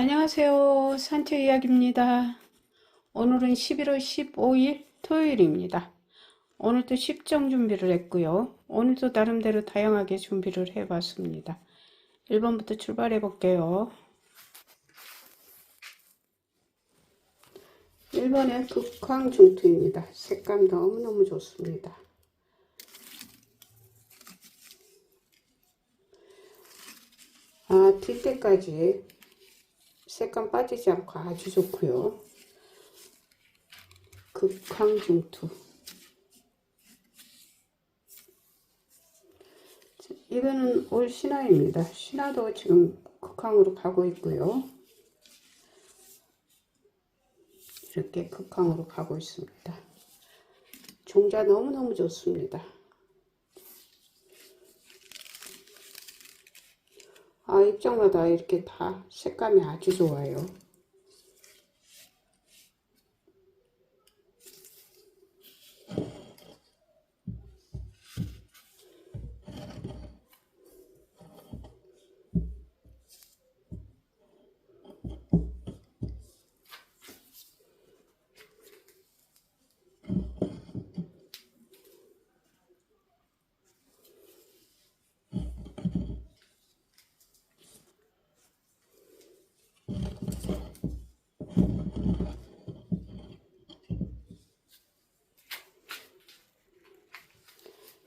안녕하세요. 산초 이야기입니다. 오늘은 11월 15일 토요일입니다. 오늘도 10정 준비를 했고요. 오늘도 나름대로 다양하게 준비를 해봤습니다. 1번부터 출발해 볼게요. 1번의 극황 중투입니다. 색감 너무너무 좋습니다. 아, 튈 때까지 색감 빠지지 않고 아주 좋고요. 극황중투. 이거는 올 신화입니다. 신화도 지금 극황으로 가고 있고요. 이렇게 극황으로 가고 있습니다. 종자 너무너무 좋습니다. 아, 입장마다 이렇게 다 색감이 아주 좋아요.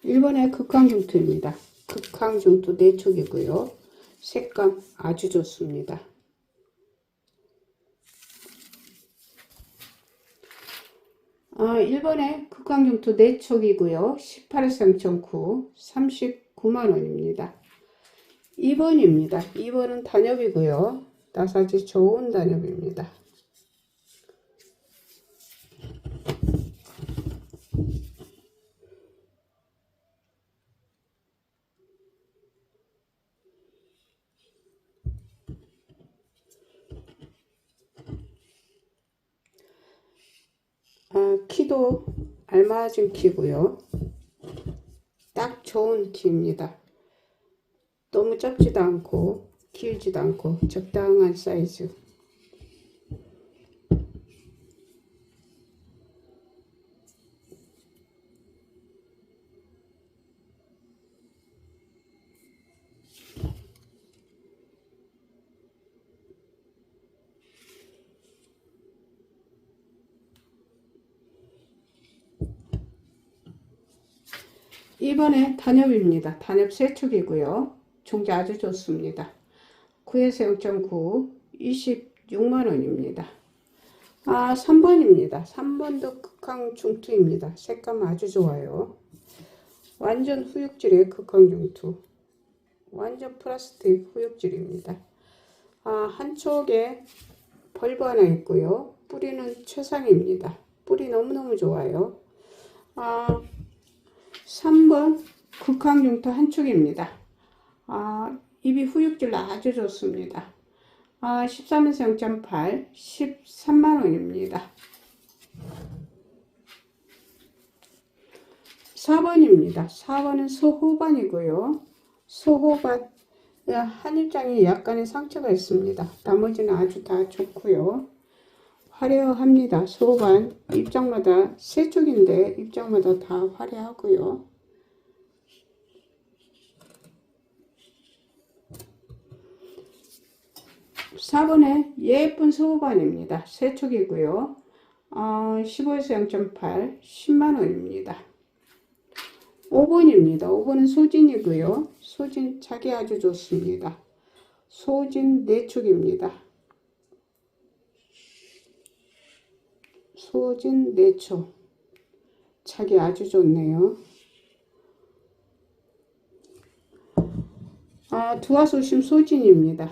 일본의 극황중투입니다. 극황중투 내촉이고요. 색감 아주 좋습니다. 아, 1번의 극황중투 내촉이고요. 18에서 0.9, 39만원입니다. 2번입니다. 2번은 단엽이고요. 나사지 좋은 단엽입니다. 알맞은 키고요. 딱 좋은 키입니다. 너무 짧지도 않고 길지도 않고 적당한 사이즈. 이번에 단엽입니다. 단엽 세축이고요. 종자 아주 좋습니다. 9에서 0.9, 26만원입니다. 아, 3번입니다. 3번도 극황 중투입니다. 색감 아주 좋아요. 완전 후육질의 극황 중투. 완전 플라스틱 후육질입니다. 아, 한쪽에 벌브 하나 있고요. 뿌리는 최상입니다. 뿌리 너무너무 좋아요. 아, 3번 극황중투 한축입니다. 아, 입이 후육질 아주 좋습니다. 아, 13에서 0.8, 13만원입니다. 4번입니다. 4번은 소호반이고요. 소호반 한 입장에 약간의 상처가 있습니다. 나머지는 아주 다 좋고요. 화려합니다. 소반 입장마다 세 쪽인데 입장마다 다 화려하고요. (4번에) 예쁜 소반입니다. 세 쪽이고요. 어, 15에서 0.8 10만원입니다. 5번입니다. 5번은 소진이고요. 소진 자기 아주 좋습니다. 소진 4축입니다. 소진 내초 차기 아주 좋네요. 아, 두화소심 소진입니다.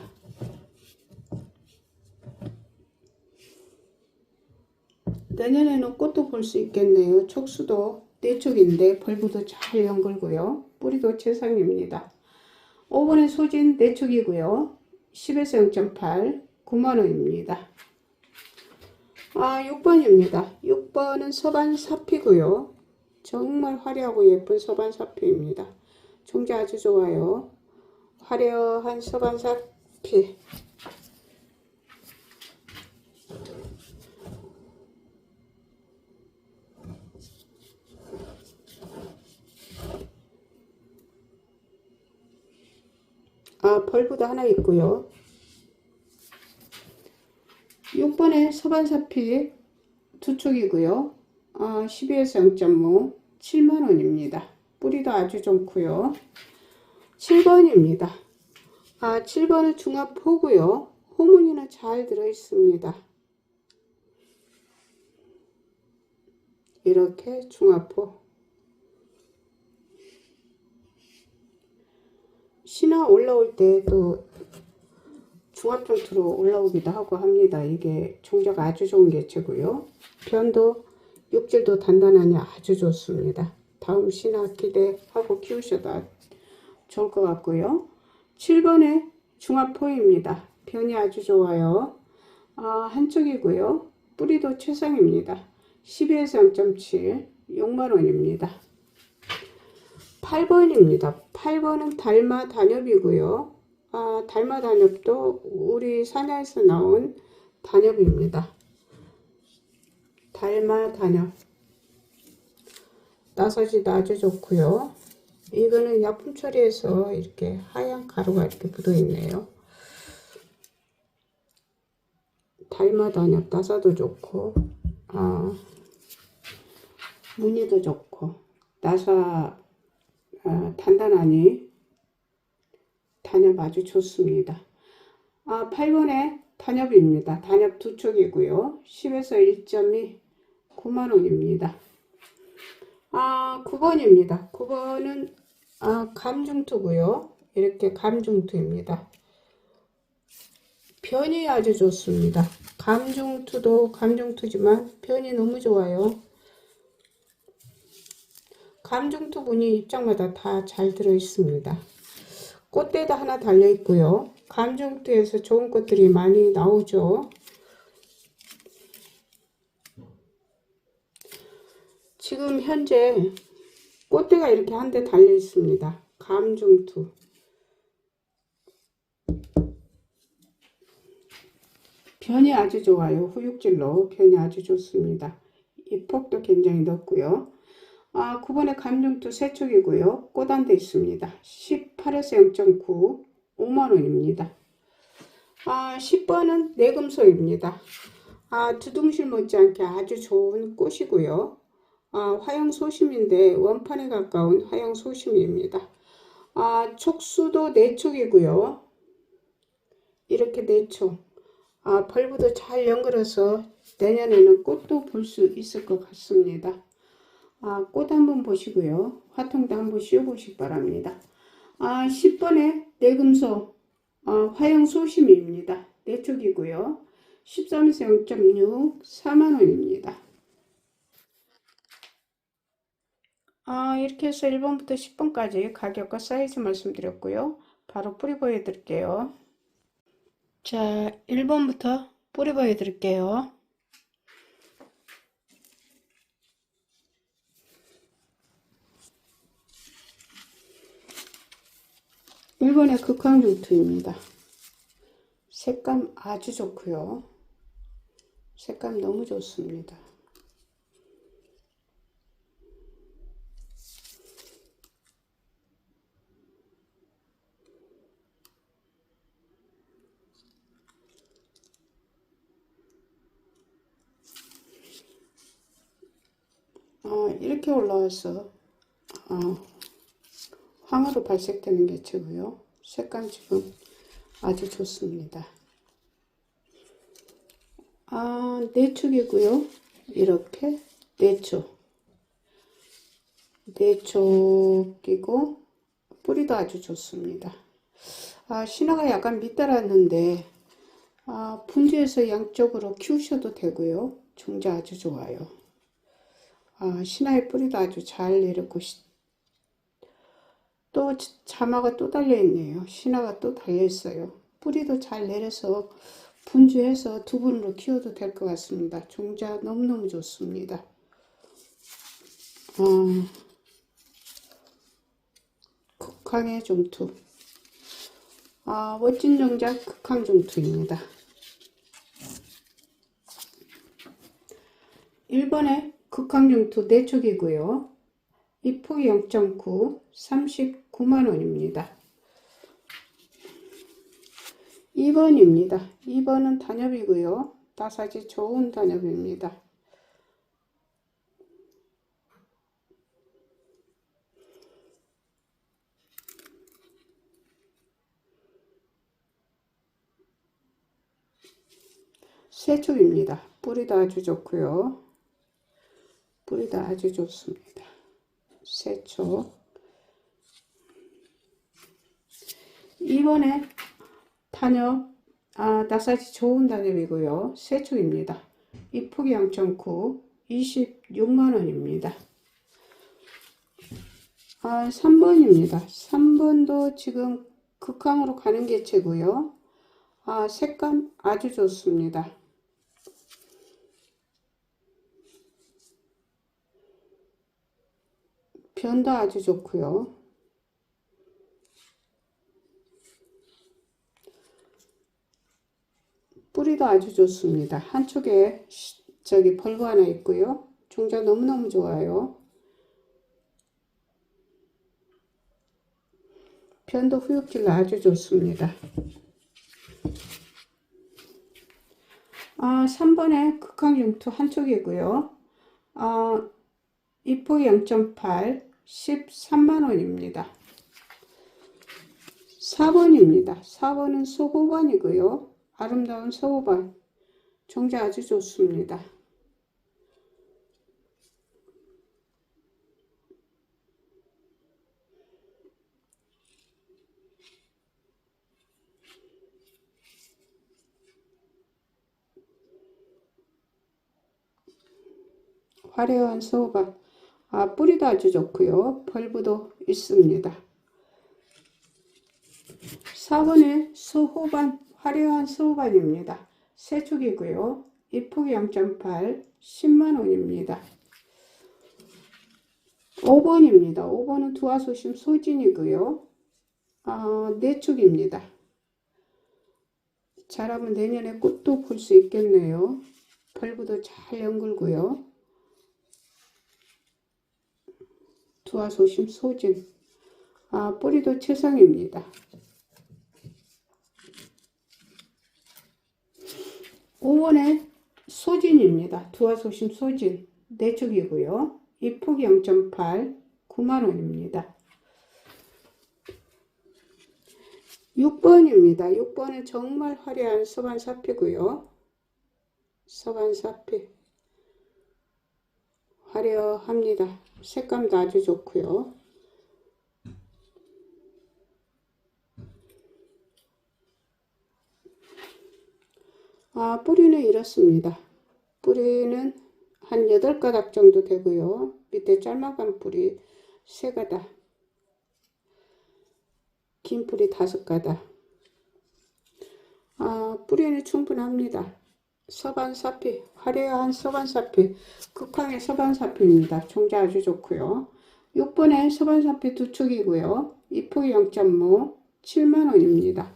내년에는 꽃도 볼 수 있겠네요. 촉수도 내촉인데 벌브도 잘 연글고요. 뿌리도 최상입니다. 5번의 소진 내촉이고요. 10에서 0.8 9만원입니다. 아, 6번입니다. 6번은 서반 사피고요. 정말 화려하고 예쁜 서반 사피입니다. 종자 아주 좋아요. 화려한 서반 사피. 아, 벌브도 하나 있고요. 6번에 서반사피 두 쪽이고요. 아, 12에서 0.5 7만원입니다. 뿌리도 아주 좋고요. 7번입니다. 아, 7번은 중합포고요. 호문이는 잘 들어있습니다. 이렇게 중합포. 신화 올라올 때또 중합정투로 올라오기도 하고 합니다. 이게 종자가 아주 좋은 개체고요. 변도 육질도 단단하니 아주 좋습니다. 다음 신화 기대하고 키우셔도 좋을 것 같고요. 7번에 중화포입니다. 변이 아주 좋아요. 아, 한쪽이고요. 뿌리도 최상입니다. 12에서 0.7 6만원입니다. 8번입니다. 8번은 달마 단엽이고요. 아, 달마 단엽도 우리 산야에서 나온 단엽입니다. 달마 단엽. 나서지도 아주 좋고요. 이거는 약품 처리해서 이렇게 하얀 가루가 이렇게 묻어 있네요. 달마 단엽 나사도 좋고, 아, 무늬도 좋고, 나사 아, 단단하니 단엽 아주 좋습니다. 아, 8번에 단엽입니다. 단엽 두 쪽이고요. 10에서 1.2 9만원입니다. 아, 9번입니다. 9번은 아, 감중투고요. 이렇게 감중투입니다. 변이 아주 좋습니다. 감중투도 감중투지만 변이 너무 좋아요. 감중투 무늬 입장마다 다 잘 들어 있습니다. 꽃대도 하나 달려 있고요. 감중투에서 좋은 꽃들이 많이 나오죠. 지금 현재 꽃대가 이렇게 한 대 달려 있습니다. 감중투. 변이 아주 좋아요. 후육질로 변이 아주 좋습니다. 이 폭도 굉장히 넓고요. 아, 9번에 감중투 세 쪽이고요. 꽃 한 대 있습니다. 18에서 0.9 5만원입니다. 아, 10번은 내금소입니다. 아, 두둥실 못지않게 아주 좋은 꽃이고요. 아, 화형 소심인데 원판에 가까운 화형 소심입니다. 아, 촉수도 4촉이고요. 이렇게 4촉. 아, 벌브도 잘 연결해서 내년에는 꽃도 볼 수 있을 것 같습니다. 아, 꽃 한번 보시고요. 화통도 한번 씌워보시기 바랍니다. 아, 10번에 내금소 아, 화형 소심입니다. 4쪽이고요. 13에서 0.6 4만원입니다. 아, 이렇게 해서 1번부터 10번까지 가격과 사이즈 말씀드렸고요. 바로 뿌리 보여드릴게요. 자, 1번부터 뿌리 보여드릴게요. 1번의 극황중투입니다. 색감 아주 좋고요. 색감 너무 좋습니다. 어, 이렇게 올라와서 어, 황으로 발색되는 개체고요. 색감 지금 아주 좋습니다. 아, 네 축이고요. 이렇게 네축. 네축이고 뿌리도 아주 좋습니다. 아, 신화가 약간 밑달았는데 아, 분지에서 양쪽으로 키우셔도 되고요. 종자 아주 좋아요. 아, 신화의 뿌리도 아주 잘 내렸고 또 자마가 또 달려있네요. 신화가 또 달려있어요. 뿌리도 잘 내려서 분주해서 두 분으로 키워도 될 것 같습니다. 종자 너무너무 좋습니다. 어, 극항의 종투. 아, 멋진 종자 극항 종투입니다. 1번에 극항 종투 4쪽이고요. 이 폭이 0.9, 39만원입니다. 2번입니다. 2번은 단엽이고요. 나사지 좋은 단엽입니다. 새초입니다. 뿌리도 아주 좋고요. 뿌리도 아주 좋습니다. 새초. 이번에 단엽, 아, 나사지 좋은 단엽이고요. 새초입니다. 이 폭이 0.9, 26만원입니다. 아, 3번입니다. 3번도 지금 극강으로 가는 개체고요. 아, 색감 아주 좋습니다. 변도 아주 좋고요. 뿌리도 아주 좋습니다. 한쪽에 시- 저기 벌브 하나 있고요. 종자 너무너무 좋아요. 변도 후육질 아주 좋습니다. 아, 3번에 극강용투 한쪽이고요. 아, 이폭 0.8, 13만원입니다. 4번입니다. 4번은 소호반이고요. 아름다운 소호반. 종자 아주 좋습니다. 화려한 소호반. 아, 뿌리도 아주 좋고요. 벌브도 있습니다. 4번에 소호반, 화려한 소호반입니다. 세축이고요. 이폭이 0.8, 10만원입니다. 5번입니다. 5번은 두화소심 소진이고요. 아, 내축입니다. 자라면 내년에 꽃도 볼 수 있겠네요. 벌브도 잘 연글고요. 두화소심 소진. 아, 뿌리도 최상입니다. 5원의 소진입니다. 두화소심 소진. 내축이고요. 이 폭이 0.8, 9만원입니다. 6번입니다. 6번은 정말 화려한 서반사피고요. 서반사피. 화려합니다. 색감도 아주 좋고요. 아, 뿌리는 이렇습니다. 뿌리는 한 8가닥 정도 되고요. 밑에 짤막한 뿌리 3가닥. 긴 뿌리 5가닥. 아, 뿌리는 충분합니다. 서반사피, 화려한 서반사피, 극황의 서반사피입니다. 종자 아주 좋고요. 6번에 서반사피 두 축이고요. 이 폭이 0.5, 7만원입니다.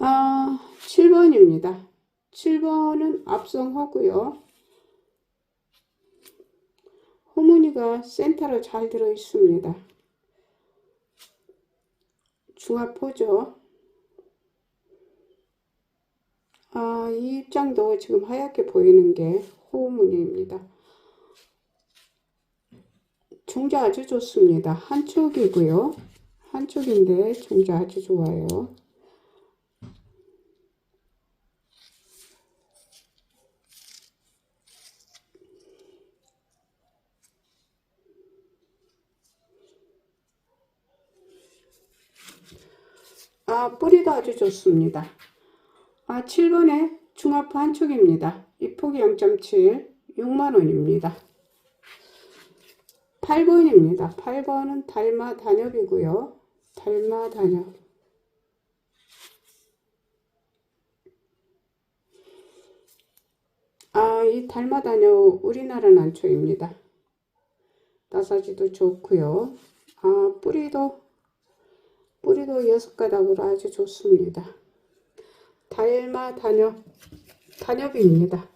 아, 7번입니다. 7번은 앞성호고요. 호무니가 센터로 잘 들어 있습니다. 중화포죠. 아, 이 입장도 지금 하얗게 보이는 게 호무늬입니다. 종자 아주 좋습니다. 한쪽이고요. 한쪽인데 종자 아주 좋아요. 아, 뿌리도 아주 좋습니다. 아, 7번에 중화포 한 축입니다. 이 폭이 0.7, 6만원입니다. 8번입니다. 8번은 달마 단엽이고요. 달마 단엽. 아, 이 달마 단엽 우리나라 난초입니다. 나사지도 좋고요. 아, 뿌리도 뿌리도 여섯 가닥으로 아주 좋습니다. 달마 단엽, 단엽입니다.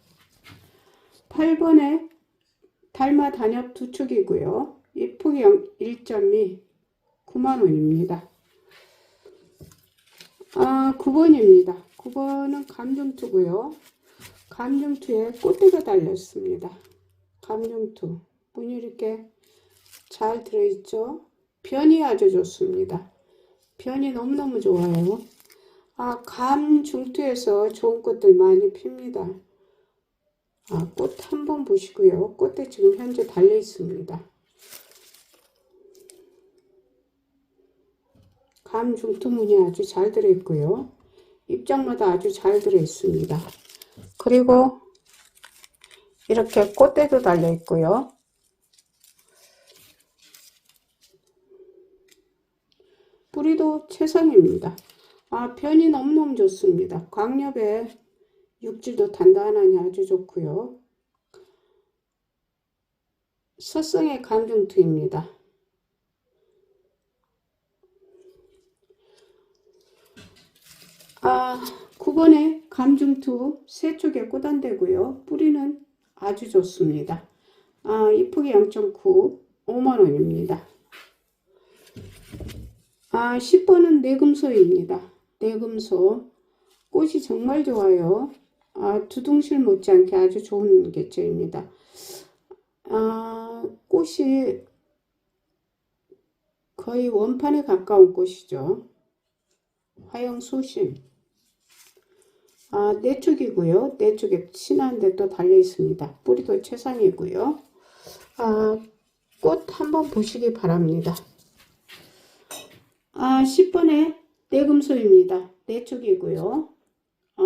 8번에 달마 단엽 두 축이고요. 이 폭이 1.2, 9만원입니다. 아, 9번입니다. 9번은 감정투고요. 감정투에 꽃대가 달렸습니다. 감정투. 문이 이렇게 잘 들어있죠? 변이 아주 좋습니다. 변이 너무너무 좋아요. 아, 감 중투에서 좋은 꽃들 많이 핍니다. 아, 꽃 한 번 보시고요. 꽃대 지금 현재 달려 있습니다. 감 중투문이 아주 잘 들어있고요. 입장마다 아주 잘 들어있습니다. 그리고 이렇게 꽃대도 달려있고요. 뿌리도 최상입니다. 아, 변이 너무너무 좋습니다. 광엽에 육질도 단단하니 아주 좋고요. 서성의 감중투입니다. 아, 9번에 감중투 세 쪽에 꽂안되고요. 뿌리는 아주 좋습니다. 아, 이쁘게 0.9 5만원입니다. 아, 10번은 내금소입니다. 내금소. 꽃이 정말 좋아요. 아, 두둥실 못지않게 아주 좋은 개체입니다. 아, 꽃이 거의 원판에 가까운 꽃이죠. 화형 소심. 아, 네 쪽이고요. 네 쪽에 친한데 또 달려 있습니다. 뿌리도 최상이고요. 아, 꽃 한번 보시기 바랍니다. 아, 10번에 내금소입니다. 네 쪽이고요. 어,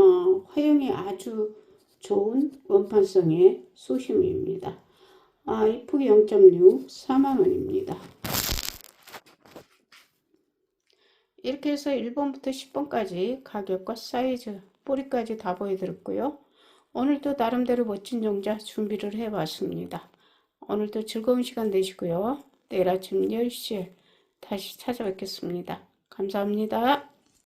화형이 아주 좋은 원판성의 소심입니다. 아, 이쁘게 0.6 4만원입니다. 이렇게 해서 1번부터 10번까지 가격과 사이즈, 뿌리까지 다 보여드렸고요. 오늘도 나름대로 멋진 종자 준비를 해봤습니다. 오늘도 즐거운 시간 되시고요. 내일 아침 10시에 다시 찾아뵙겠습니다. 감사합니다.